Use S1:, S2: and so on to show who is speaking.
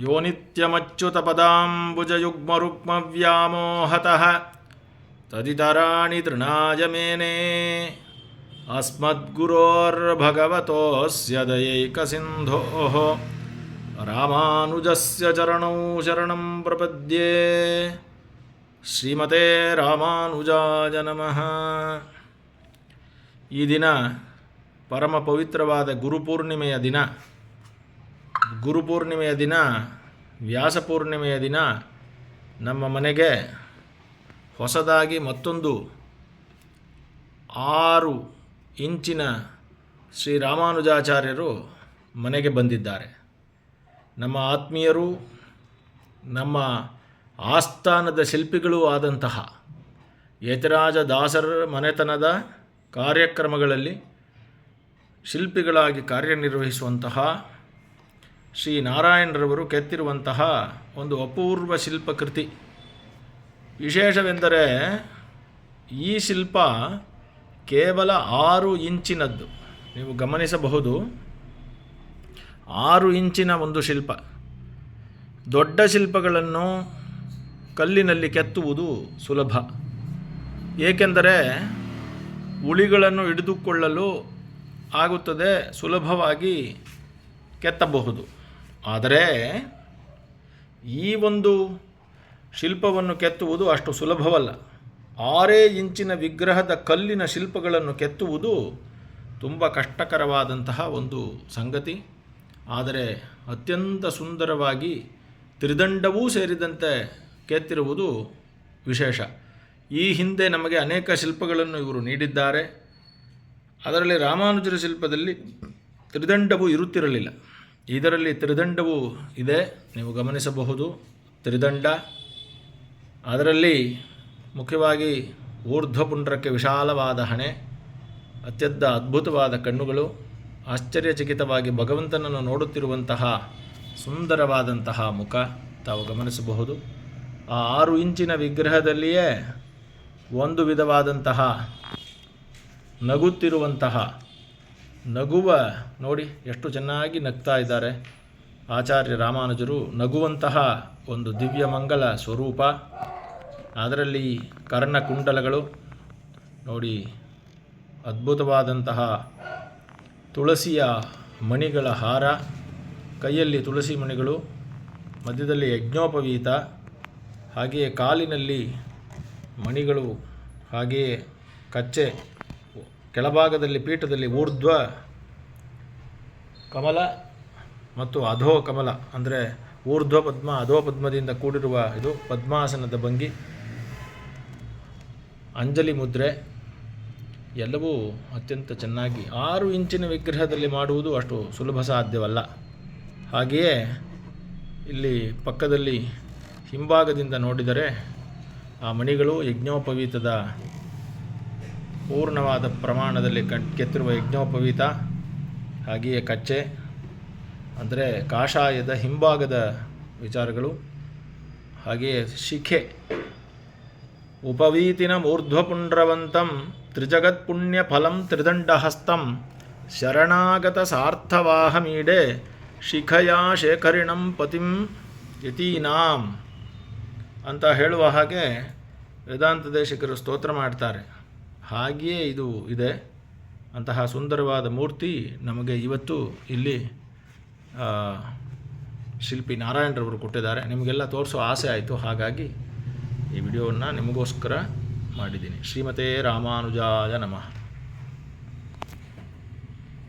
S1: ಯೋ ನಿತ್ಯಮಚ್ಯುತಪದಾಂಬುಜಯುಗ್ಮರುಗ್ಮವ್ಯಾಮೋಹತಃ ತದಿತರಾಣಿ ತೃಣಾಯ ಮೇನೆ अस्मद्गुरोर्भगवतोऽस्य दयैकसिन्धोः रामानुजस्य चरणौ शरणं प्रपद्ये ಶ್ರೀಮತೆ ರಾಮಾನುಜಾಯ ನಮಃ ಈ ದಿನ ಪರಮ ಪವಿತ್ರವಾದ ಗುರುಪೂರ್ಣಿಮೆಯ ದಿನ ಗುರುಪೂರ್ಣಿಮೆಯ ದಿನ, ವ್ಯಾಸಪೂರ್ಣಿಮೆಯ ದಿನ, ನಮ್ಮ ಮನೆಗೆ ಹೊಸದಾಗಿ ಮತ್ತೊಂದು ಆರು ಇಂಚಿನ ಶ್ರೀರಾಮಾನುಜಾಚಾರ್ಯರು ಮನೆಗೆ ಬಂದಿದ್ದಾರೆ. ನಮ್ಮ ಆತ್ಮೀಯರು, ನಮ್ಮ ಆಸ್ಥಾನದ ಶಿಲ್ಪಿಗಳೂ ಆದಂತಹ ಯತಿರಾಜ ದಾಸರ ಮನೆತನದ ಕಾರ್ಯಕ್ರಮಗಳಲ್ಲಿ ಶಿಲ್ಪಿಗಳಾಗಿ ಕಾರ್ಯನಿರ್ವಹಿಸುವಂತಹ ಶ್ರೀ ನಾರಾಯಣರವರು ಕೆತ್ತಿರುವಂತಹ ಒಂದು ಅಪೂರ್ವ ಶಿಲ್ಪಕೃತಿ. ವಿಶೇಷವೆಂದರೆ ಈ ಶಿಲ್ಪ ಕೇವಲ ಆರು ಇಂಚಿನದ್ದು. ನೀವು ಗಮನಿಸಬಹುದು. ಆರು ಇಂಚಿನ ಒಂದು ಶಿಲ್ಪ. ದೊಡ್ಡ ಶಿಲ್ಪಗಳನ್ನು ಕಲ್ಲಿನಲ್ಲಿ ಕೆತ್ತುವುದು ಸುಲಭ. ಏಕೆಂದರೆ ಉಳಿಗಳನ್ನು ಹಿಡಿದುಕೊಳ್ಳಲು ಆಗುತ್ತದೆ, ಸುಲಭವಾಗಿ ಕೆತ್ತಬಹುದು. ಆದರೆ ಈ ಒಂದು ಶಿಲ್ಪವನ್ನು ಕೆತ್ತುವುದು ಅಷ್ಟು ಸುಲಭವಲ್ಲ. ಆರೇ ಇಂಚಿನ ವಿಗ್ರಹದ ಕಲ್ಲಿನ ಶಿಲ್ಪಗಳನ್ನು ಕೆತ್ತುವುದು ತುಂಬ ಕಷ್ಟಕರವಾದಂತಹ ಒಂದು ಸಂಗತಿ. ಆದರೆ ಅತ್ಯಂತ ಸುಂದರವಾಗಿ ತ್ರಿದಂಡವೂ ಸೇರಿದಂತೆ ಕೆತ್ತಿರುವುದು ವಿಶೇಷ. ಈ ಹಿಂದೆ ನಮಗೆ ಅನೇಕ ಶಿಲ್ಪಗಳನ್ನು ಇವರು ನೀಡಿದ್ದಾರೆ. ಅದರಲ್ಲಿ ರಾಮಾನುಜರ ಶಿಲ್ಪದಲ್ಲಿ ತ್ರಿದಂಡವು ಇರುತ್ತಿರಲಿಲ್ಲ. ಇದರಲ್ಲಿ ತ್ರಿದಂಡವು ಇದೆ, ನೀವು ಗಮನಿಸಬಹುದು. ತ್ರಿದಂಡ. ಅದರಲ್ಲಿ ಮುಖ್ಯವಾಗಿ ಊರ್ಧ್ವಪುಂಡ್ರಕ್ಕೆ ವಿಶಾಲವಾದ ಹಣೆ, ಅತ್ಯಂತ ಅದ್ಭುತವಾದ ಕಣ್ಣುಗಳು, ಆಶ್ಚರ್ಯಚಕಿತವಾಗಿ ಭಗವಂತನನ್ನು ನೋಡುತ್ತಿರುವಂತಹ ಸುಂದರವಾದಂತಹ ಮುಖ ತಾವು ಗಮನಿಸಬಹುದು. ಆ ಆರು ಇಂಚಿನ ವಿಗ್ರಹದಲ್ಲಿಯೇ ಒಂದು ವಿಧವಾದಂತಹ ನಗುತ್ತಿರುವಂತಹ ನಗುವ, ನೋಡಿ, ಎಷ್ಟು ಚೆನ್ನಾಗಿ ನಗ್ತಾ ಇದ್ದಾರೆ. ಆಚಾರ್ಯ ರಾಮಾನುಜರು ನಗುವಂತಹ ಒಂದು ದಿವ್ಯ ಮಂಗಲ ಸ್ವರೂಪ. ಅದರಲ್ಲಿ ಕರ್ಣಕುಂಡಲಗಳು ನೋಡಿ, ಅದ್ಭುತವಾದಂತಹ ತುಳಸಿಯ ಮಣಿಗಳ ಹಾರ, ಕೈಯಲ್ಲಿ ತುಳಸಿ ಮಣಿಗಳು, ಮಧ್ಯದಲ್ಲಿ ಯಜ್ಞೋಪವೀತ, ಹಾಗೆಯೇ ಕಾಲಿನಲ್ಲಿ ಮಣಿಗಳು, ಹಾಗೆಯೇ ಕಚ್ಚೆ ಕೆಳಭಾಗದಲ್ಲಿ ಪೀಠದಲ್ಲಿ ಊರ್ಧ್ವ ಕಮಲ ಮತ್ತು ಅಧೋ ಕಮಲ, ಅಂದರೆ ಊರ್ಧ್ವ ಪದ್ಮ, ಅಧೋ ಪದ್ಮದಿಂದ ಕೂಡಿರುವ ಇದು ಪದ್ಮಾಸನದ ಭಂಗಿ. ಅಂಜಲಿ ಮುದ್ರೆ ಎಲ್ಲವೂ ಅತ್ಯಂತ ಚೆನ್ನಾಗಿ ಆರು ಇಂಚಿನ ವಿಗ್ರಹದಲ್ಲಿ ಮಾಡುವುದು ಅಷ್ಟು ಸುಲಭ ಸಾಧ್ಯವಲ್ಲ. ಹಾಗೆಯೇ ಇಲ್ಲಿ ಪಕ್ಕದಲ್ಲಿ ಹಿಂಭಾಗದಿಂದ ನೋಡಿದರೆ ಆ ಮಣಿಗಳು ಯಜ್ಞೋಪವೀತದ ಪೂರ್ಣವಾದ ಪ್ರಮಾಣದಲ್ಲಿ ಕಟ್, ಕೆತ್ತಿರುವ ಯಜ್ಞೋಪವೀತ, ಹಾಗೆಯೇ ಕಚ್ಚೆ, ಅಂದರೆ ಕಾಷಾಯದ ಹಿಂಭಾಗದ ವಿಚಾರಗಳು, ಹಾಗೆಯೇ ಶಿಖೆ. ಉಪವೀತಿನ ಊರ್ಧ್ವಪುಂಡ್ರವಂತಂ ತ್ರಿಜಗತ್ಪುಣ್ಯ ಫಲಂ ತ್ರಿದಂಡಹಸ್ತಂ, ಶರಣಾಗತ ಸಾರ್ಥವಾಹಮೀಡೆ, ಶಿಖಯಾ ಶೇಖರಿಣಂ ಪತಿಂ ಯತೀನಾಂ ಅಂತ ಹೇಳುವ ಹಾಗೆ ವೇದಾಂತ ದೇಶಿಕರು ಸ್ತೋತ್ರ ಮಾಡ್ತಾರೆ. ಹಾಗೆಯೇ ಇದು ಇದೆ. ಅಂತಹ ಸುಂದರವಾದ ಮೂರ್ತಿ ನಮಗೆ ಇವತ್ತು ಇಲ್ಲಿ ಶಿಲ್ಪಿ ನಾರಾಯಣರವರು ಕೊಟ್ಟಿದ್ದಾರೆ. ನಿಮಗೆಲ್ಲ ತೋರಿಸೋ ಆಸೆ ಆಯಿತು. ಹಾಗಾಗಿ ಈ ವಿಡಿಯೋವನ್ನು ನಿಮಗೋಸ್ಕರ ಮಾಡಿದ್ದೀನಿ. ಶ್ರೀಮತೇ ರಾಮಾನುಜಾಯ ನಮಃ.